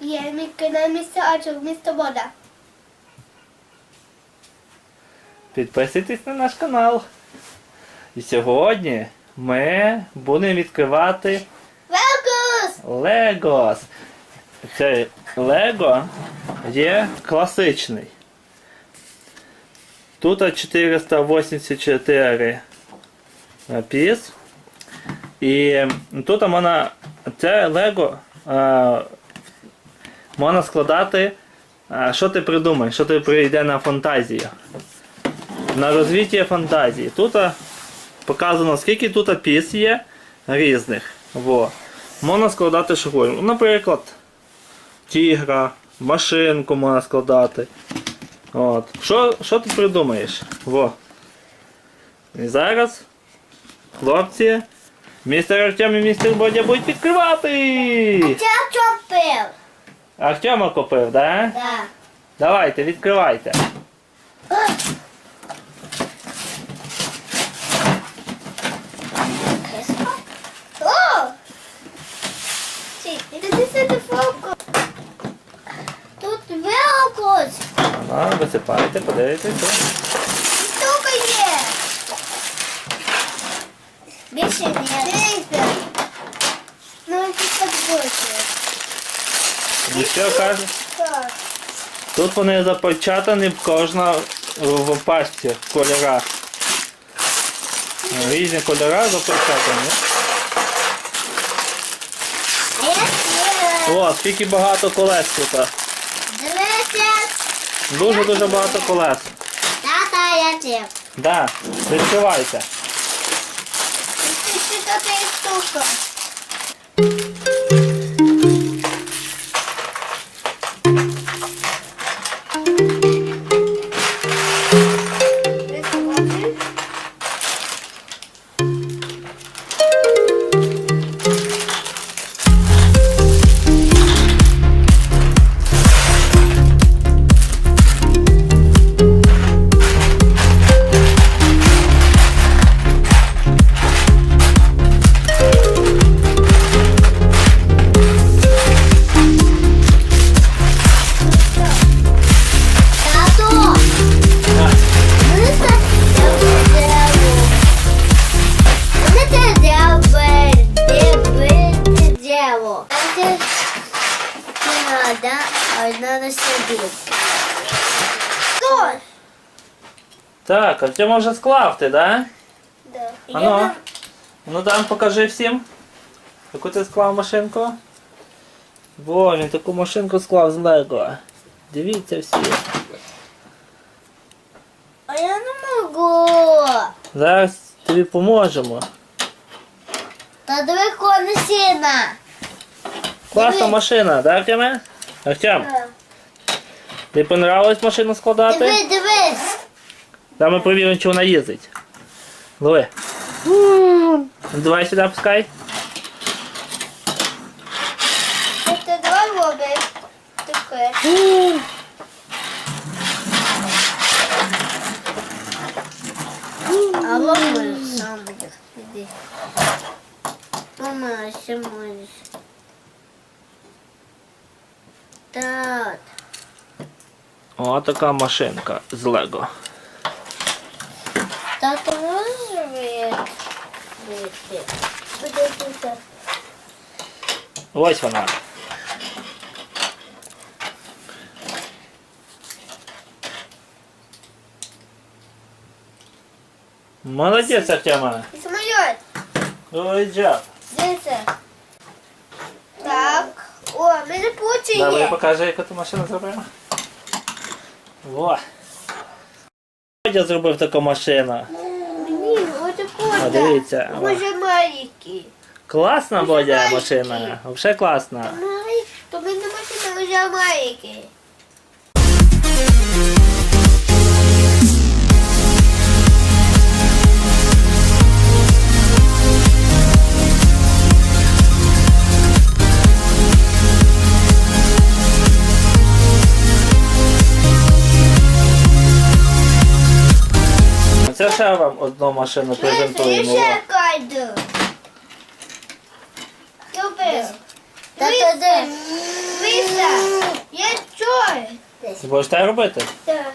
Є мій місце Ачок, місто Вода. Підписуйтесь на наш канал. І сьогодні ми будемо відкривати Велкус! Легос. Цей Лего є класичний. Тут 484 піс. І тут можна це Лего можна складати. е, Що ти придумаєш, що ти прийде на фантазію. На розвиття фантазії. Тут е, показано, скільки тут піс є різних. Во. Можна складати що Наприклад, тігра, машинку можна складати. От. Що, що ти придумаєш? Во. І зараз хлопці, містер Артем і містер Бодя будуть відкривати. Це чопив. Артема купив, да? Да. Давайте, відкривайте. О! Сюди фоку. Тут велкус. Ну, висипайте, подивіться. Штука є. Більше ні. Дивіться. Ну, це так більше. І що каже? Тут вони запечатані в кожна в пасті в кольорах. Різні кольори запечатані. О, скільки багато колес тут. Дуже-дуже багато колес. Тата, я тіп. Да, відкривайте. Це ще така штука. Так, а ти може склав ти, да? Да. Ано. Ну там покажи всім. Яку ти склав машинку? Во, він таку машинку склав з Лего. Дивіться всі. А я не можу. Зараз тобі поможемо. Та далеко не сіна. Класна Дивись. машина, да, Артеме? Артем, тобі понравилось машину складати? Дивись, дивись. Давай ми перевіримо, чи вона їздить. Лови. Давай сюди пускай. Це два робиш. Таке. А мама сам буде. Іди. Мама, ще можеш. Так. О, така машинка з Лего. Тато можеш вийти? Буде тут. Ось вона. Молодець, Артема. Самоліт. Ой, джаб. Дивіться. Так. О, мене пучі Давай є. покажи, яку ти машину зробила. Во. Я зробив таку машину. Ні, А, дивіться. Може маленький. Класна Бодя маленький. машина. Взагалі класна. То ми не можемо вже маленький. Ще вам одну машину презентуємо. Ще Во. кайду. Та тоді. Виса. Ти будеш так робити? Так.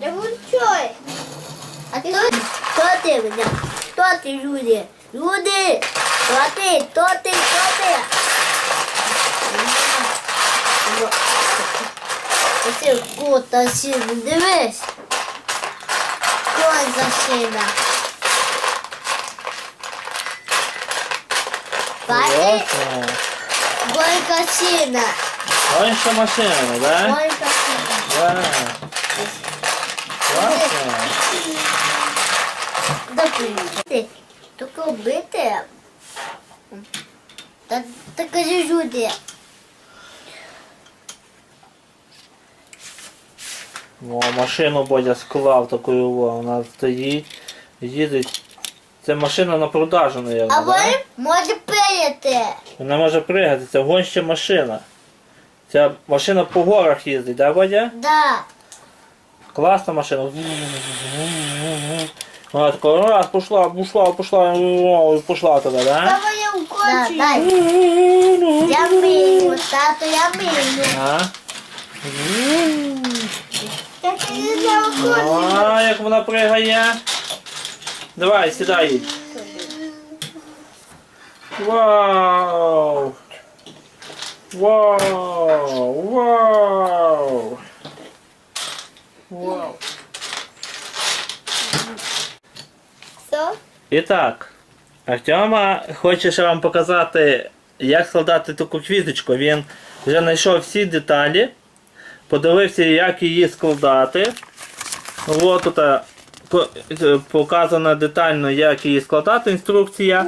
Я вчой. А ти хто ти мене? Хто ти, люди? Люди! Хто ти? Хто ти? Хто ти? Оце кота сіна, дивись. Ой, за сіна. Бачиш? Гойка сіна. Що машина, да? Гойка сіна. Да. Класно. Допити. Тільки бити. Та, та кажи люди. О, машину Бодя склав таку, о, вона стоїть, їздить. Це машина на продажу, мабуть. А Да? ви може пияти. Вона може пригати, це гонща машина. Ця машина по горах їздить, да, Бодя? Да. Класна машина. Вона така раз пішла, пішла, пішла, пішла туди, да? Давай я укончу. Да, дай. Я мию, тату, я мию. А? Так я не укончу. А, як вона пригає. Давай, сідай. Вау! Вау! Вау! Вау! І так, Артема хоче ще вам показати, як складати таку квіточку. Він вже знайшов всі деталі, подивився, як її складати. От тут е, е, показано детально, як її складати, інструкція.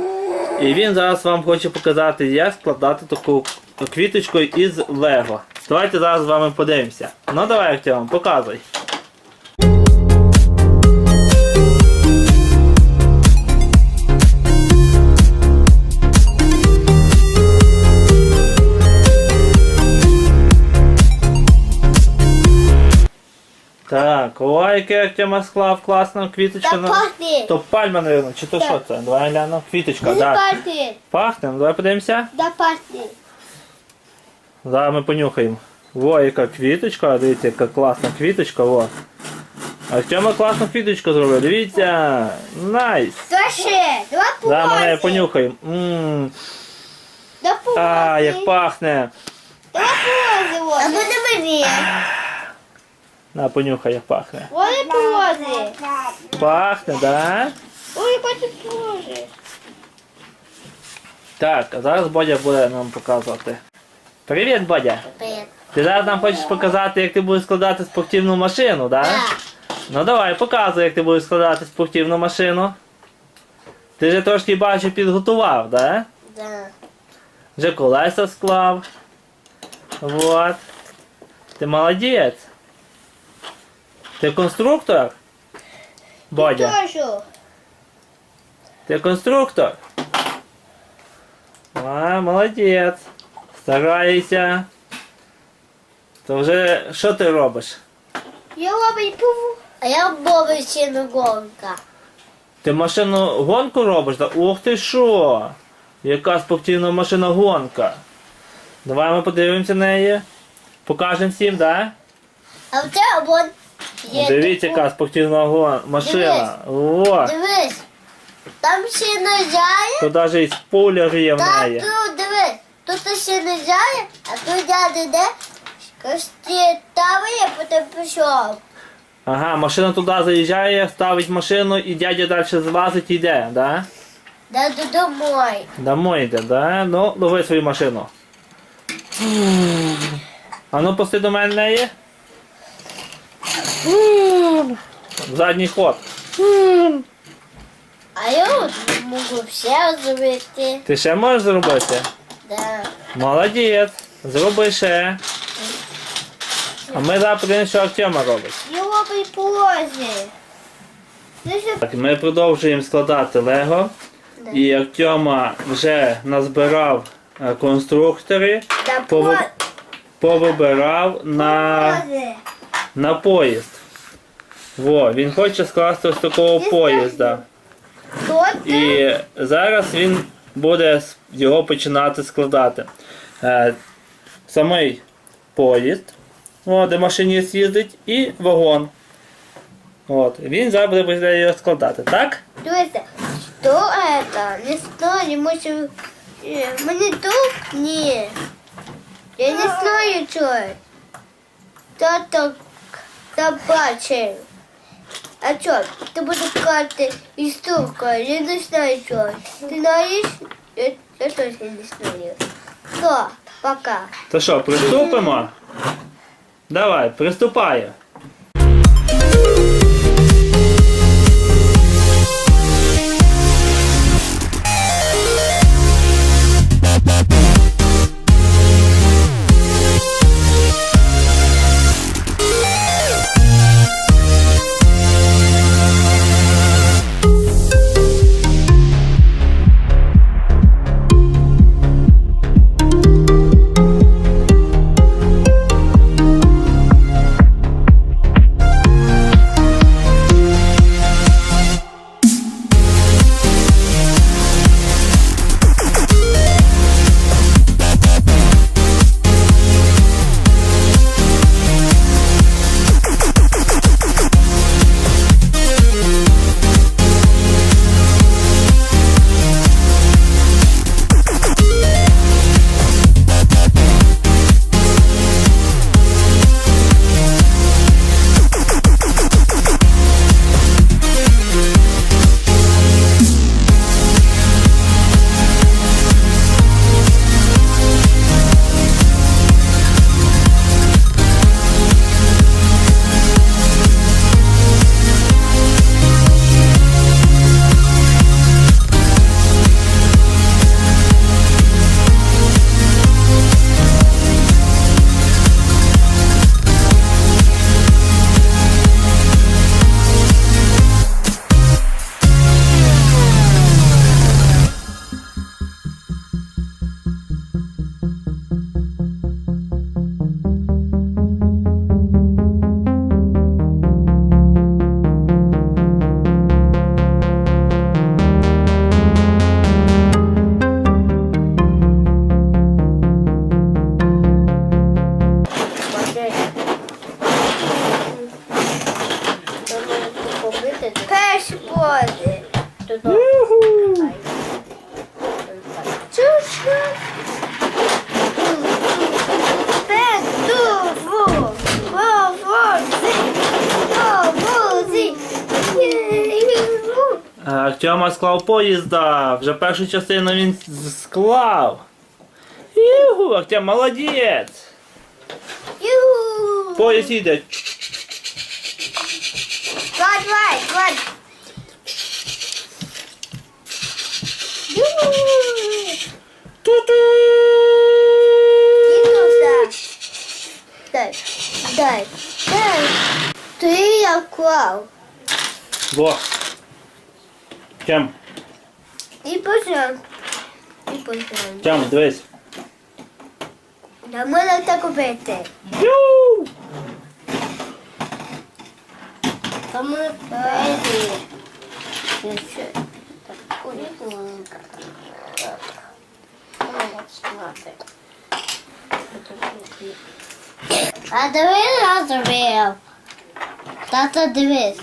І він зараз вам хоче показати, як складати таку квіточку із Лего. Давайте зараз з вами подивимося. Ну давай, Артем, показуй. Так, ой, яке Артема склав, класно, квіточка. Та на- пахне. То пальма, мабуть, чи то що це? Давай гляну. Квіточка, Не так. Да. пахне. Пахне, ну давай подивимося. Да пахне. Зараз ми понюхаємо. Во, яка квіточка, дивіться, яка класна квіточка, во. Артема класну квіточку зробив, дивіться. Найс. Ще? Два Зараз ми понюхаємо. М, Два А, як пахне. Два помози. А буде мені. На, понюхай, як пахне. Вони помози. Пахне, да? Ой, хочу помози. Так, а зараз Бодя буде нам показувати. Привіт, Бодя. Привіт. Ти зараз нам хочеш показати, як ти будеш складати спортивну машину, так? Так. Ну давай, показуй, як ти будеш складати спортивну машину. Ти вже трошки бачу підготував, да? Да. Вже колеса склав. Вот. Ти молодець. Ти конструктор? Бодя, Тоже. ти конструктор? А, молодець. Старайся. То вже що ти робиш? Я ловлю пиву. А я сіну гонка. Ти машину гонку робиш? Та ух ти що? Яка спортивна машина гонка. Давай ми подивимося на неї. Покажемо всім, да? А в тебе є. Дивіться, яка спортивна машина. О, Дивись. Там ще не зяє. тут навіть і спойлер є в Та неї. тут дивись. Тут ще не зяє, а тут дядя йде. Кості таває, потім пішов. Ага, машина туди заїжджає, ставить машину і дядя далі злазить і йде, да? Да домой. Домой йде, да? Ну, лови свою машину. А ну пусти до мене неї. Задній ход. А я от можу все зробити. Ти ще можеш зробити? Да. Молодець. Зроби ще. А ми зараз подивимося, що Артема робить. Я ловлю пози. Ще Так, ми продовжуємо складати Лего. І Артема вже назбирав е, конструктори, да Пови- повибирав на, пози. На поїзд. Во, він хоче скласти ось такого поїзда. Тут І зараз він буде його починати складати. Е, самий поїзд, о, де машиніст їздить, і вагон. От, він зараз буде починати його складати, так? Дивися, що це? Не знаю, може... е, Монітор? Ні. Я не знаю, що. Тато побачив. А що, ти будеш казати історика, я не знаю, що. Ти знаєш? Я, я теж не знаю. Все, пока. То що, приступимо? Давай, приступаю. Артема склав поїзда. Вже першу частину він склав. Юху, Артем, молодець. Ю. Поїзд їде. Давай, давай, давай. Ту-ту! Дай, дай, дай. Ти я клав. Во. Артем, І пожалуйста. І пожалуйста. Артем, дивись. Да можна так робити. Ю! Тому поезії. Ще. А дивись, я зробив. Тата, дивись.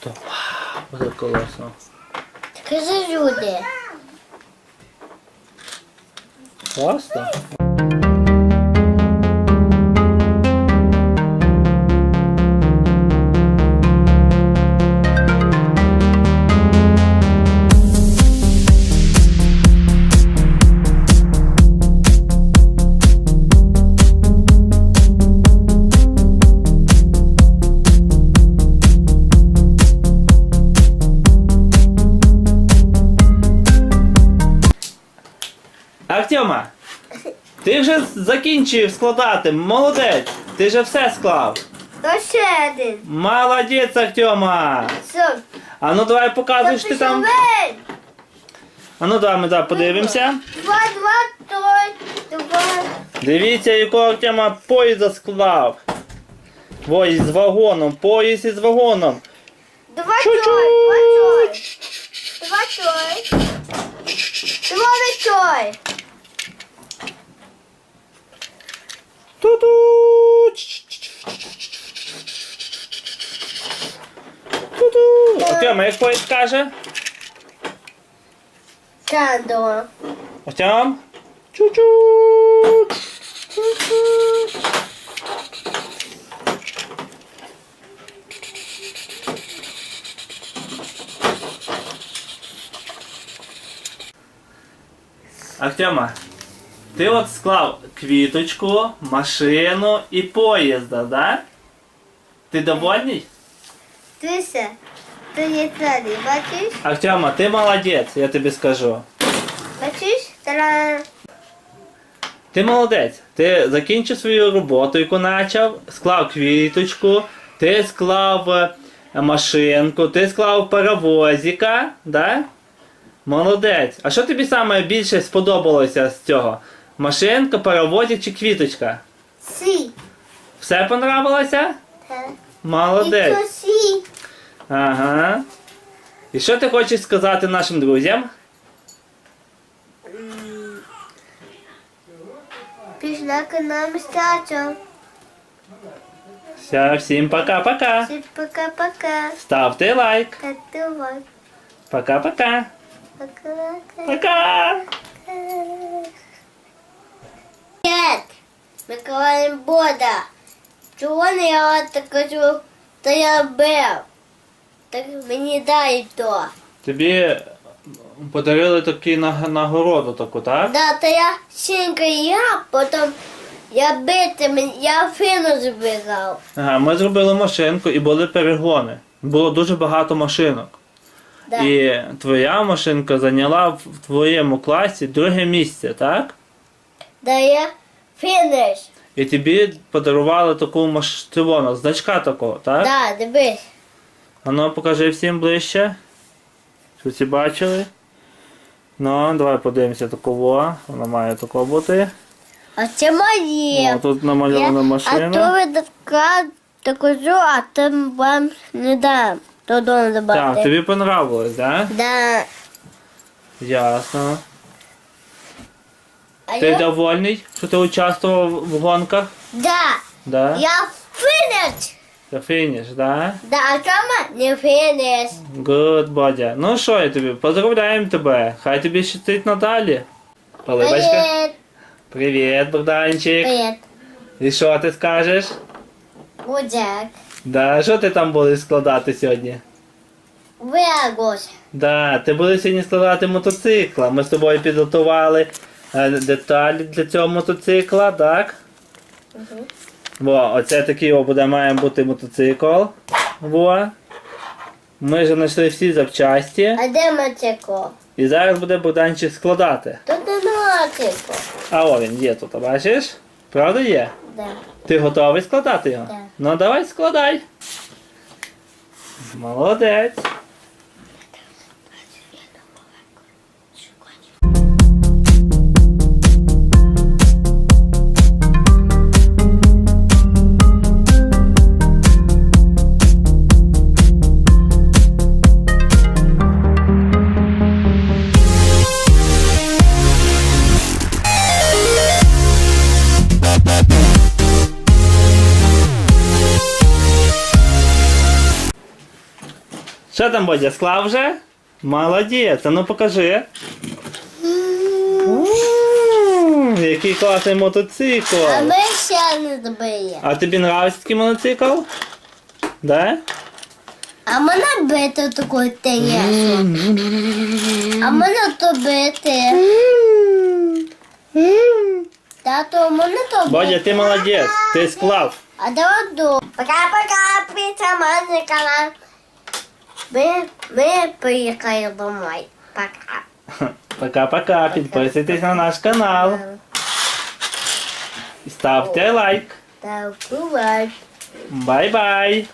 То, буде колосно. Скажи люди. Класно. Закінчив складати. Молодець. Ти вже все склав. То ще один. Молодець, Артема. Все. А ну давай показуй, що ти там. А ну давай ми да, подивимося. Два, два, той, два. Дивіться, якого Артема поїзда склав. Ой, з вагоном, поїзд із вагоном. Два той, два той. Два той. чой. Ту-ду! Ту-ду! Артем, як поїзд каже? Чандо. Артем? Чу-чу! Артема, ти от склав квіточку, машину і поїзда, да? Ти довольний? Дивися, то є тради, бачиш? Артема, ти молодець, я тобі скажу. Бачиш? Тара. Ти молодець. Ти закінчив свою роботу, яку почав, склав квіточку, ти склав е, машинку, ти склав паровозика, да? Молодець. А що тобі саме більше сподобалося з цього? Машинка, паровозик чи квіточка? Сі. Все понравилося? Та. І Молодець. то сі. Ага. І що ти хочеш сказати нашим друзям? Пішла к нам стачу. Все, всім пока-пока. Всім пока-пока. Ставте лайк. Татувай. Пока-пока. Пока-пока. Пока. Нет, Миколай Бода. Чого не я так кажу, то я бив. Так мені дай то. Тобі подарили наг- нагороду таку, так? Да, то я сінка я, потім я бити, я фіну збігав. Ага, ми зробили машинку і були перегони. Було дуже багато машинок. Да. І твоя машинка зайняла в в твоєму класі друге місце, так? Да я фініш. І тобі подарували таку маш... червону, значка такого, так? Да, дивись. А ну покажи всім ближче. Щоб всі бачили. Ну, давай подивимося такого. Вона має тако бути. А це моє. О, тут намальована Я- машина. А то ви така докажу, а там вам не дам. Додому Так, тобі понравилось, так? Да. Ясно. А Ти я... довольний, що ти участвував в гонках? Да. Да? Я фініш. Це фініш, да? Да, а чому не фініш? Good, Бодя. Ну що я тобі, поздравляємо тебе. Хай тобі щастить надалі. Поливочка. Привіт. Привіт, Богданчик. Привіт. І що ти скажеш? Гудяк. Да, що ти там будеш складати сьогодні? Вегос. Да, ти будеш сьогодні складати мотоцикла. Ми з тобою підготували деталі для цього мотоцикла, так? Во, оце такий о, буде має бути мотоцикл. Во. Ми вже знайшли всі запчасті. А де мотико? І зараз буде Богданчик складати. Тут не мотико. А о, він є тут, бачиш? Правда є? Да. Ти готовий складати його? Так. Ну давай складай. Молодець. Там, Бодя, склав вже? Молодець, а ну покажи. М, Який класний мотоцикл. А ми ще не добиє. А тобі нравиться такий мотоцикл? Да? А мене бити такою тенєсу. А мене то бити. Тато, а мене то Бодя, бити. ти молодець, ти склав. А давай до. Пока-пока, піца, мене канал. Ми, ми приїхали домой. Пока. Пока-пока, підписуйтесь на наш канал. Ставте лайк. Так, бувай. Бай-бай.